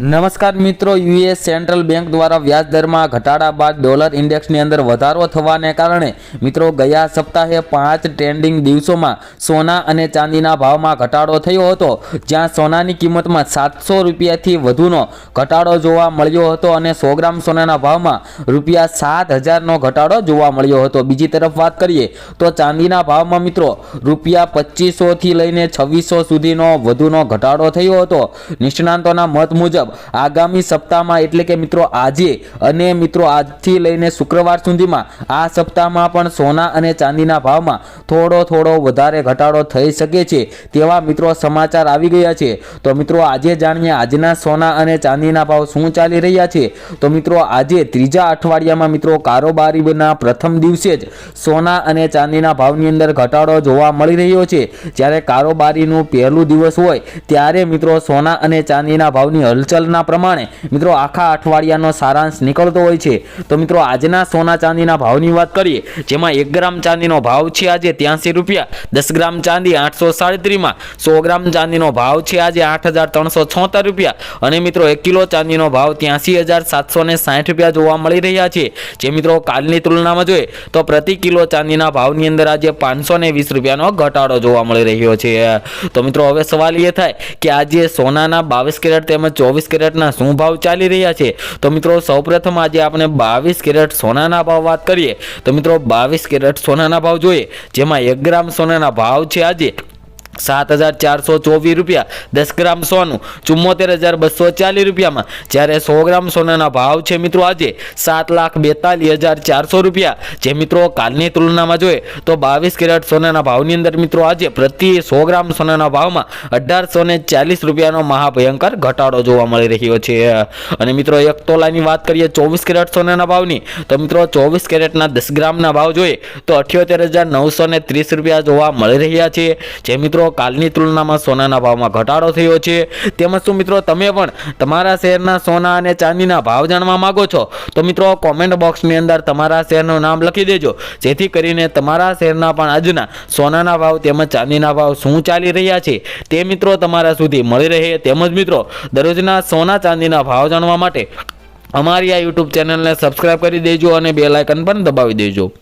નમસ્કાર મિત્રો, US central bank દ્વારા વ્યાજ દરમાં ઘટાડા બાદ ડોલર ઇન્ડેક્સની અંદર વધારો થવાને કારણે મિત્રો, ગયા સપ્તાહે પાંચ ટ્રેન્ડિંગ દિવસોમાં સોના અને ચાંદીના ભાવમાં ઘટાડો થયો હતો, જ્યાં સોનાની કિંમતમાં સાતસો રૂપિયાથી વધુનો ઘટાડો જોવા મળ્યો હતો અને સો ગ્રામ સોનાના ભાવમાં રૂપિયા સાત હજારનો ઘટાડો જોવા મળ્યો હતો. બીજી તરફ વાત કરીએ તો ચાંદીના ભાવમાં મિત્રો, રૂપિયા પચીસોથી લઈને છવ્વીસો સુધીનો વધુનો ઘટાડો થયો હતો. નિષ્ણાંતોના મત મુજબ આગામી સપ્તાહમાં એટલે કે મિત્રો આજે અને મિત્રો આજથી લઈને શુક્રવાર સુધીમાં આ સપ્તાહમાં પણ સોના અને ચાંદીના ભાવમાં થોડો થોડો વધારે ઘટાડો થઈ શકે છે તેવા મિત્રો સમાચાર આવી ગયા છે. તો મિત્રો આજે જાણીએ આજના સોના અને ચાંદીના ભાવ શું ચાલી રહ્યા છે. તો મિત્રો આજે ત્રીજા અઠવાડિયામાં મિત્રો કારોબારીના પ્રથમ દિવસે જ સોના અને ચાંદીના ભાવની અંદર ઘટાડો જોવા મળી રહ્યો છે. જ્યારે કારોબારીનું પહેલું દિવસ હોય, ત્યારે મિત્રો સોના અને ચાંદીના ભાવની હલચલના પ્રમાણે. મિત્રો, આખા અઠવાડિયાનો સારાંશ નીકળતો હોય છે. તો મિત્રો, આજના સોના ચાંદીના ભાવની વાત કરીએ. જેમાં એક ગ્રામ ચાંદીનો ભાવ છે આજે ત્યાંસી રૂપિયા. દસ ગ્રામ ચાંદી આઠસો સાડત્રીસમાં. સો ગ્રામ ચાંદીનો ભાવ છે આજે આઠ હજાર ત્રણસો છોતેર રૂપિયા. અને મિત્રો, એક કિલો ચાંદીનો ભાવ ત્યાંસી હજાર સાતસો ને સાઠ રૂપિયા જોવા મળી રહ્યા છે. જે મિત્રો, કાલની તુલનામાં જોઈએ, તો પ્રતિ કિલો ચાંદીના ભાવની અંદર આજે પાંચસો ને વીસ રૂપિયાનો ઘટાડો જોવા મળી રહ્યો છે. તો મિત્રો, હવે સવાલ એ થાય કે આજે સોનાના બાવીસ કેરેટ તેમજ ચોવીસ કેરેટના શું ભાવ ચાલી રહ્યા છે? તો મિત્રો, સૌપ્રથમ આજે આપણે બાવીસ કેરેટ સોનાના ભાવ વાત કરીએ. તો મિત્રો, બાવીસ કેરેટ સોનાના ભાવ જોઈએ. જેમાં એક ગ્રામ સોનાના ભાવ છે આજે સાત હજાર ચારસો ચોવીસ રૂપિયા, દસ ગ્રામ સોનું, ચુમ્મોતેર હજાર બસો ચાલીસ રૂપિયામાં. જ્યારે સો ગ્રામ સોનાના ભાવ છે મિત્રો આજે સાત લાખ બેતાલીસ હજાર ચારસો રૂપિયા. જે મિત્રો કાલની તુલનામાં જોઈએ તો બાવીસ કેરેટ સોનાના ભાવની અંદર મિત્રો આજે પ્રતિ સો ગ્રામ સોનાના ભાવમાં અઢારસો ને ચાલીસ રૂપિયાનો મહાભયંકર ઘટાડો જોવા મળી રહ્યો છે. અને મિત્રો એક તોલાની વાત કરીએ ચોવીસ કેરેટ સોનાના ભાવની, તો મિત્રો ચોવીસ કેરેટના દસ ગ્રામના ભાવ જોઈએ તો અઠ્યોતેર હજાર નવસો ને ત્રીસ રૂપિયા જોવા મળી રહ્યા છે. જે મિત્રો કાલની તુલનામાં સોનાના ભાવમાં ઘટાડો થયો છે. તેમજ શું મિત્રો, તમે પણ તમારા શહેરના સોના અને ચાંદીના ભાવ જાણવા માંગો છો? તો મિત્રો કોમેન્ટ બોક્સની અંદર તમારા શહેરનું નામ લખી દેજો. જેથી કરીને તમારા શહેરના પણ આજના સોનાના ભાવ તેમજ ચાંદીના ભાવ શું ચાલી રહ્યા છે, તે મિત્રો તમારા સુધી મળી રહે. તેમજ મિત્રો, દરરોજના સોના, ચાંદીના ભાવ જાણવા માટે અમારી આ યુટ્યુબ ચેનલને સબસ્ક્રાઇબ કરી દેજો અને બે લાયકન પણ દબાવી દેજો.